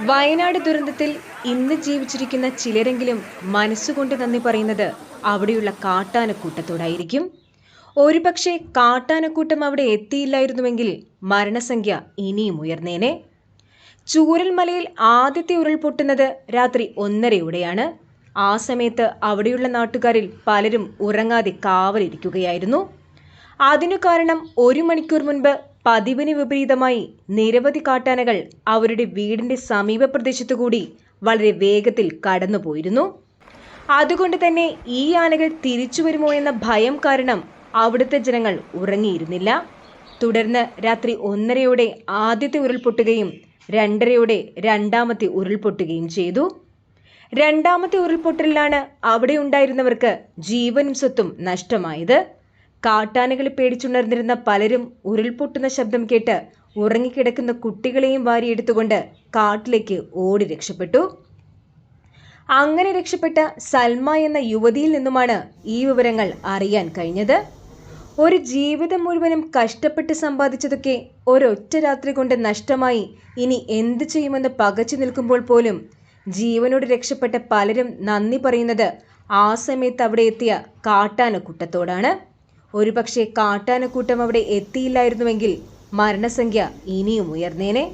വയനാട് ദുരന്തത്തിൽ ഇന്ന് ജീവിച്ചിരിക്കുന്ന ചിലരെങ്കിലും മനസ്സുകൊണ്ട് നന്ദി പറയുന്നത് അവിടെയുള്ള കാട്ടാനക്കൂട്ടത്തോടായിരിക്കും. ഒരുപക്ഷെ കാട്ടാനക്കൂട്ടം അവിടെ എത്തിയില്ലായിരുന്നുവെങ്കിൽ മരണസംഖ്യ ഇനിയും ഉയർന്നേനെ. ചൂരൽമലയിൽ ആദ്യത്തെ ഉരുൾപൊട്ടുന്നത് രാത്രി ഒന്നരയോടെയാണ്. ആ സമയത്ത് അവിടെയുള്ള നാട്ടുകാരിൽ പലരും ഉറങ്ങാതെ കാവലിരിക്കുകയായിരുന്നു. അതിനു കാരണം ഒരു മണിക്കൂർ മുൻപ് പതിവിന് വിപരീതമായി നിരവധി കാട്ടാനകൾ അവരുടെ വീടിന്റെ സമീപ പ്രദേശത്തു കൂടി വളരെ വേഗത്തിൽ കടന്നുപോയിരുന്നു. അതുകൊണ്ട് തന്നെ ഈ ആനകൾ തിരിച്ചു വരുമോ എന്ന ഭയം കാരണം അവിടുത്തെ ജനങ്ങൾ ഉറങ്ങിയിരുന്നില്ല. തുടർന്ന് രാത്രി ഒന്നരയോടെ ആദ്യത്തെ ഉരുൾപൊട്ടുകയും രണ്ടരയോടെ രണ്ടാമത്തെ ഉരുൾപൊട്ടുകയും ചെയ്തു. രണ്ടാമത്തെ ഉരുൾപൊട്ടലിലാണ് അവിടെ ഉണ്ടായിരുന്നവർക്ക് ജീവനും സ്വത്തും നഷ്ടമായത്. കാട്ടാനകളെ പേടിച്ചുണർന്നിരുന്ന പലരും ഉരുൾപൊട്ടുന്ന ശബ്ദം കേട്ട് ഉറങ്ങിക്കിടക്കുന്ന കുട്ടികളെയും വാരിയെടുത്തുകൊണ്ട് കാട്ടിലേക്ക് ഓടി രക്ഷപ്പെട്ടു. അങ്ങനെ രക്ഷപ്പെട്ട സൽമ എന്ന യുവതിയിൽ നിന്നുമാണ് ഈ വിവരങ്ങൾ അറിയാൻ കഴിഞ്ഞത്. ഒരു ജീവിതം മുഴുവനും കഷ്ടപ്പെട്ട് സമ്പാദിച്ചതൊക്കെ ഒരൊറ്റ രാത്രി കൊണ്ട് നഷ്ടമായി ഇനി എന്ത് ചെയ്യുമെന്ന് പകച്ചു നിൽക്കുമ്പോൾ പോലും ജീവനോട് രക്ഷപ്പെട്ട പലരും നന്ദി പറയുന്നത് ആ സമയത്ത് അവിടെ എത്തിയ കാട്ടാനക്കൂട്ടത്തോടാണ്. ഒരുപക്ഷെ കാട്ടാനക്കൂട്ടം അവിടെ എത്തിയില്ലായിരുന്നുവെങ്കിൽ മരണസംഖ്യ ഇനിയും ഉയർന്നേനെ.